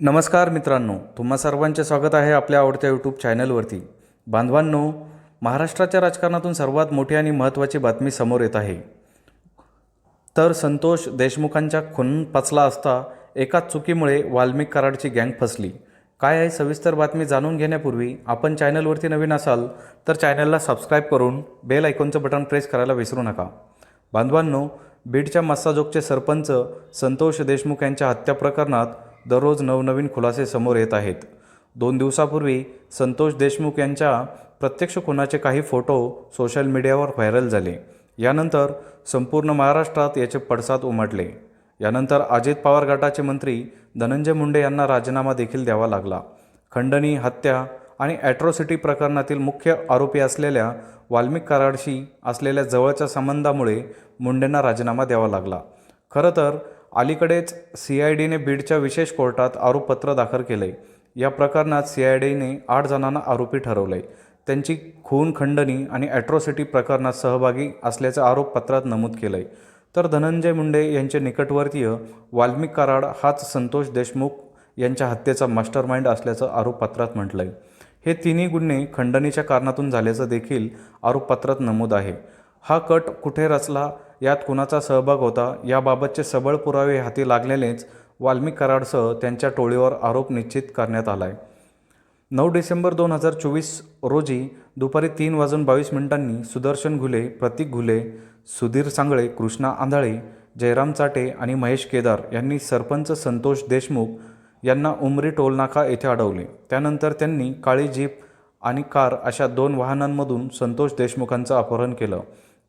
नमस्कार मित्रांनो तुम्हा सर्वांचे स्वागत आहे आपल्या आवडत्या यूट्यूब चॅनलवरती बांधवांनो महाराष्ट्राच्या राजकारणातून सर्वात मोठी आणि महत्त्वाची बातमी समोर येत आहे. तर संतोष देशमुखांच्या खून पचला असता एकाच चुकीमुळे वाल्मिक कराडची गँग फसली. काय आहे सविस्तर बातमी जाणून घेण्यापूर्वी आपण चॅनलवरती नवीन असाल तर चॅनलला सबस्क्राईब करून बेल आयकॉनचं बटन प्रेस करायला विसरू नका. बांधवांनो बीडच्या मस्साजोगचे सरपंच संतोष देशमुख यांच्या हत्या प्रकरणात दररोज नवनवीन खुलासे समोर येत आहेत. दोन दिवसापूर्वी संतोष देशमुख यांच्या प्रत्यक्ष खुनाचे काही फोटो सोशल मीडियावर व्हायरल झाले. यानंतर संपूर्ण महाराष्ट्रात याचे पडसाद उमटले. यानंतर अजित पवार गटाचे मंत्री धनंजय मुंडे यांना राजीनामा देखील द्यावा लागला. खंडणी हत्या आणि ॲट्रॉसिटी प्रकरणातील मुख्य आरोपी असलेल्या वाल्मिक कराडशी असलेल्या जवळच्या संबंधामुळे मुंडेंना राजीनामा द्यावा लागला. खरं तर अलीकडेच सी आय डीने बीडच्या विशेष कोर्टात आरोपपत्र दाखल केले. या प्रकरणात सी आय डीने आठ जणांना आरोपी ठरवले. त्यांची खून खंडणी आणि ॲट्रॉसिटी प्रकरणात सहभागी असल्याचं आरोपपत्रात नमूद केलं. आहे तर धनंजय मुंडे यांचे निकटवर्तीय वाल्मिक कराड हाच संतोष देशमुख यांच्या हत्येचा मास्टरमाइंड असल्याचं आरोपपत्रात म्हटलं आहे हे तिन्ही गुन्हे खंडणीच्या कारणातून झाल्याचं देखील आरोपपत्रात नमूद आहे. हा कट कुठे रचला? यात कुणाचा सहभाग होता याबाबतचे सबळ पुरावे हाती लागलेलेच वाल्मिक कराडसह त्यांच्या टोळीवर आरोप निश्चित करण्यात आला आहे नऊ डिसेंबर दोन हजार चोवीस रोजी दुपारी तीन वाजून बावीस मिनिटांनी सुदर्शन घुले प्रतीक घुले सुधीर सांगळे कृष्णा आंधळे जयराम चाटे आणि महेश केदार यांनी सरपंच संतोष देशमुख यांना उमरी टोलनाका येथे अडवले. त्यानंतर त्यांनी काळी जीप आणि कार अशा दोन वाहनांमधून संतोष देशमुखांचं अपहरण केलं.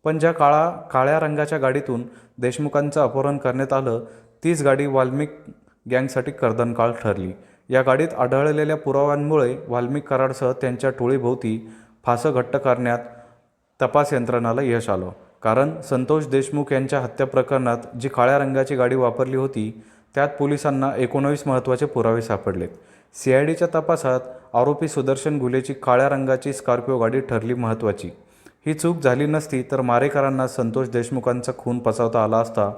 पण ज्या काळा काळ्या रंगाच्या गाडीतून देशमुखांचं अपहरण करण्यात आलं तीच गाडी वाल्मिक गँगसाठी कर्दनकाळ ठरली. या गाडीत आढळलेल्या पुराव्यांमुळे वाल्मिक कराडसह त्यांच्या टोळीभोवती फासं घट्ट करण्यात तपास यंत्रणाला यश आलं. कारण संतोष देशमुख यांच्या हत्या प्रकरणात जी काळ्या रंगाची गाडी वापरली होती त्यात पोलिसांना एकोणावीस महत्त्वाचे पुरावे सापडलेत. सी आय डीच्या तपासात आरोपी सुदर्शन गुलेची काळ्या रंगाची स्कॉर्पिओ गाडी ठरली महत्त्वाची. ही चूक झाली नसती तर मारेकरांना संतोष देशमुखांचा खून पचवता आला असता.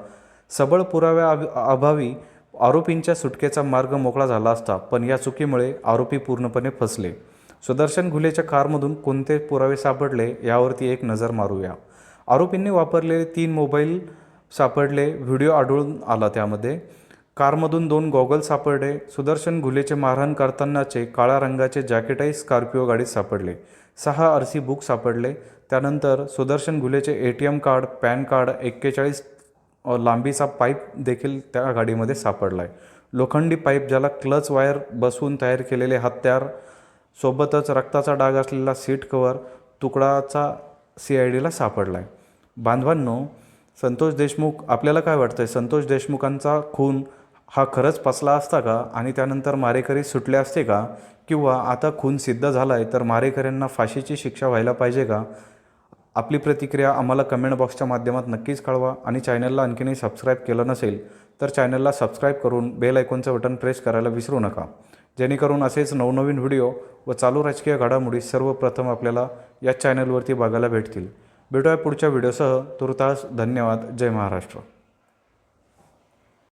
सबळ पुराव्या अभावी आरोपींच्या सुटकेचा मार्ग मोकळा झाला असता पण या चुकीमुळे आरोपी पूर्णपणे फसले. सुदर्शन घुलेच्या कारमधून कोणते पुरावे सापडले यावरती एक नजर मारूया. आरोपींनी वापरलेले तीन मोबाईल सापडले व्हिडिओ आढळून आला त्यामध्ये. कारमधून दोन गॉगल सापडले. सुदर्शन घुलेचे मारहाण करतानाचे काळ्या रंगाचे जॅकेटही स्कॉर्पिओ गाडीत सापडले. सहा आर सी बुक सापडले. त्यानंतर Sudarshan घुलेचे A T M card PAN card एक्केचाळीस लांबीचा पाईप देखील त्या गाडीमध्ये सापडला आहे लोखंडी पाईप ज्याला क्लच वायर बसवून तयार केलेले हत्यार सोबतच रक्ताचा डाग असलेला सीट कवर तुकडाचा सी आय डीला सापडला आहे बांधवांनो संतोष देशमुख आपल्याला काय वाटतं आहे संतोष देशमुखांचा खून हा खरंच फसला असता का? आणि त्यानंतर मारेकरी सुटले असते का? किंवा आता खून सिद्ध झाला आहे तर मारेकऱ्यांना फाशीची शिक्षा व्हायला पाहिजे का? आपली प्रतिक्रिया आम्हाला कमेंट बॉक्सच्या माध्यमात नक्कीच कळवा आणि चॅनलला आणखीनही सबस्क्राईब केलं नसेल तर चॅनलला सबस्क्राईब करून बेल आयकॉनचं बटन प्रेस करायला विसरू नका. जेणेकरून असेच नवनवीन व्हिडिओ व चालू राजकीय घडामोडी सर्वप्रथम आपल्याला या चॅनलवरती बघायला भेटतील. भेटूया पुढच्या व्हिडिओसह. तुर्तास धन्यवाद. जय महाराष्ट्र.